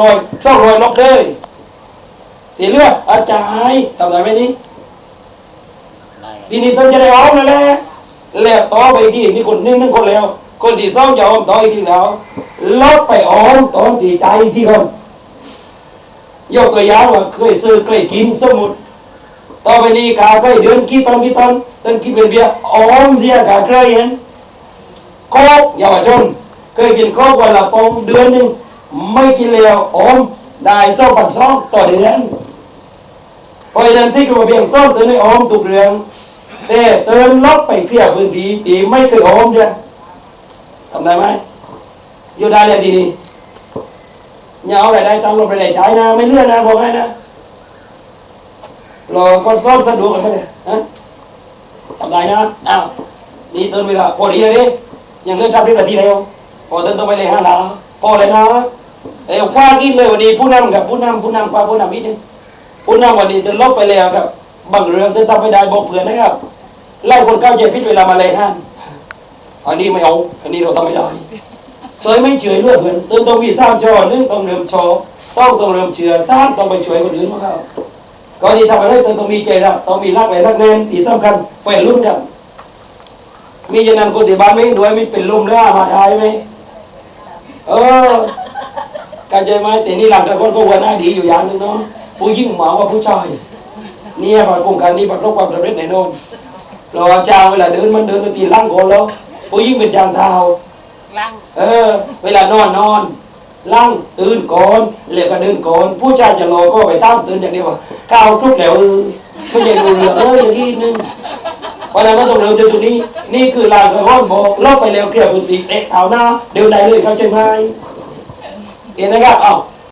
รอยช่องรอยล็อกเลยตีเลือดอาจารย์ทำได้ไหมนี่ได้ทีนี้ต้องจะได้ออมแล้วแหละแล้วต่อไปที่นี่คนหนึงนั่นคนแล้ว คนที่สองจะออมต่ออีกทีแล้วลดไปออมตอนที่ใจที่คนยกตัวอย่างว่าเคยซื้อเคยกินสมมุติต่อไปนี้กาไปเดือนกี่ตอนกี่ตอนต้นกี่เป็นเบียร์ออมเสียกาเคยเห็นโคกเยาวชนเคยกินโคกวันละปองเดือนหนึ่ง ไม่กินแล้วออมได้สองพันสองต่อเดือนพราะฉะนั้นที่กรมาเบียงซ่อมตือนให้อมทุกเรื่องแต่เตือนลบไปเคลียร์พื้นที่ที่ไม่เคยออมจ้ะทำได้ไหมอยู่ได้เลยทีนี้อย่าเอาอะไรได้ตังลงไปไหนใช้นะ ไม่เลื่อนนะบอกให้นะรอก็ซ่อมสะดวกกันไหมเนี่ยฮะทำได้นะอ้าวนี่เตือนเวลาพอดีเลยยังเลื่อนทับได้นาทีแล้วพอเตือนต้องไปเลยห้าดาพอเลยนะ เอ้ยคว้ากินเลยวันนี้ผู้นำกับผู้นำผู้นำคว้าผู้นำอีกนึงคุณนำวันนี้จะลบไปแล้วครับบางเรื่องจะทำไม่ได้บอกเพื่อนนะครับไล่คนเข้าใจพิษเวลามาเลยท่านอันนี้ไม่เอาอันนี้เราทำไม่ได้เคยไม่เฉยเลือดเพื่อนต้องต้องมีสร้างชอหนึ่งต้องเริ่มชอต้องต้องเริ่มเชื่อสร้างต้องไปช่วยคนอื่นของเขาก่อนที่ทำอะไรต้องต้องมีใจรักต้องมีรักไหลรักแน่นที่สำคัญไฟรุ่นกันมีอย่างนั้นคนที่บ้านไม่ด้วยไม่เป็นลมแล้วมาทายไหมเออ การใจไหมแต่นี่หลังจากคนก็วันหน้าดีอยู่อย่างหนึ่งเนาะผู้ยิ่งหมากว่าผู้ชายเนี่ยพอโครงการนี้ประสบความสำเร็จแน่นอนเราเจ้าเวลาเดินมันเดินตีล่างก่อนแล้วผู้ยิ่งเป็นจางเท้าลังเออ เวลานอนนอนล่างตื่นก่อนเหลือก็เดินก่อนผู้ชายจะรอก็ไปตามตื่นอย่างเดียวว่าก้าวทุกแล้วเออไม่ใช่ดูเรื่องเอออย่างนี้นึงเพราะฉะนั้นก็ต้องเร็วเจอตรงนี้ นี่คือลางกระห้อนบอกลบไปแล้วเคลียร์พื้นที่เตะเท้าหน้าเดินได้เลยเข้าใจไหมเห็นนะค รับเอ้า